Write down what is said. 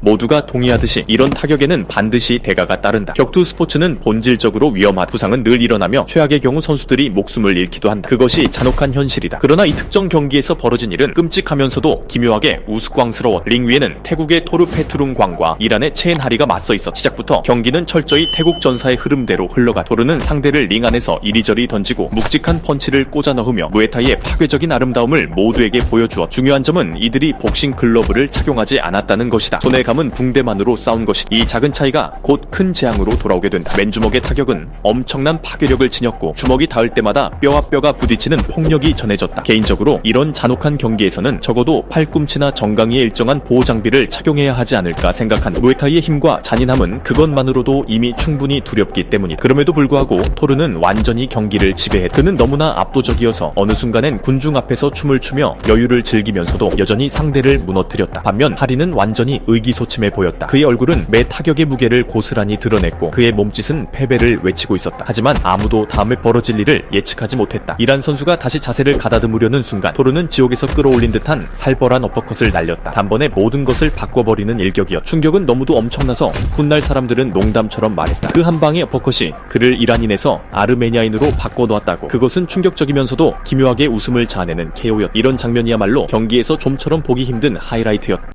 모두가 동의하듯이 이런 타격에는 반드시 대가가 따른다. 격투 스포츠는 본질적으로 위험하다. 부상은 늘 일어나며 최악의 경우 선수들이 목숨을 잃기도 한다. 그것이 잔혹한 현실이다. 그러나 이 특정 경기에서 벌어진 일은 끔찍하면서도 기묘하게 우스꽝스러워. 링 위에는 태국의 토르페트룽 광과 이란의 체엔 하리가 맞서 있어 시작부터 경기는 철저히 태국 전사의 흐름대로 흘러가 토르는 상대를 링 안에서 이리저리 던지고 묵직한 펀치를 꽂아 넣으며 무에타이의 파괴적인 아름다움을 모두에게 보여주어 중요한 점은 이들이 복싱 글러브를 착용하지 않았다는 것이다. 손에 감은 붕대만으로 싸운 것이다. 이 작은 차이가 곧 큰 재앙으로 돌아오게 된다. 맨주먹의 타격은 엄청난 파괴력을 지녔고 주먹이 닿을 때마다 뼈와 뼈가 부딪히는 폭력이 전해졌다. 개인적으로 이런 잔혹한 경기에서는 적어도 팔꿈치나 정강이의 일정한 보호 장비를 착용해야 하지 않을까 생각한다. 무에타이의 힘과 잔인함은 그것만으로도 이미 충분히 두렵기 때문이다. 그럼에도 불구하고 토르는 완전히 경기를 지배해. 그는 너무나 압도적이어서 어느 순간엔 군중 앞에서 춤을 추며 여유를 즐기면서도 여전히 상대를 무너뜨렸다. 반면 하리는 완전히 의기 소침해 보였다. 그의 얼굴은 매 타격의 무게를 고스란히 드러냈고 그의 몸짓은 패배를 외치고 있었다. 하지만 아무도 다음에 벌어질 일을 예측하지 못했다. 이란 선수가 다시 자세를 가다듬으려는 순간 토르는 지옥에서 끌어올린 듯한 살벌한 어퍼컷을 날렸다. 단번에 모든 것을 바꿔버리는 일격이었다. 충격은 너무도 엄청나서 훗날 사람들은 농담처럼 말했다. 그 한 방의 어퍼컷이 그를 이란인에서 아르메니아인으로 바꿔놓았다고. 그것은 충격적이면서도 기묘하게 웃음을 자아내는 KO였다. 이런 장면이야말로 경기에서 좀처럼 보기 힘든 하이라이트였다.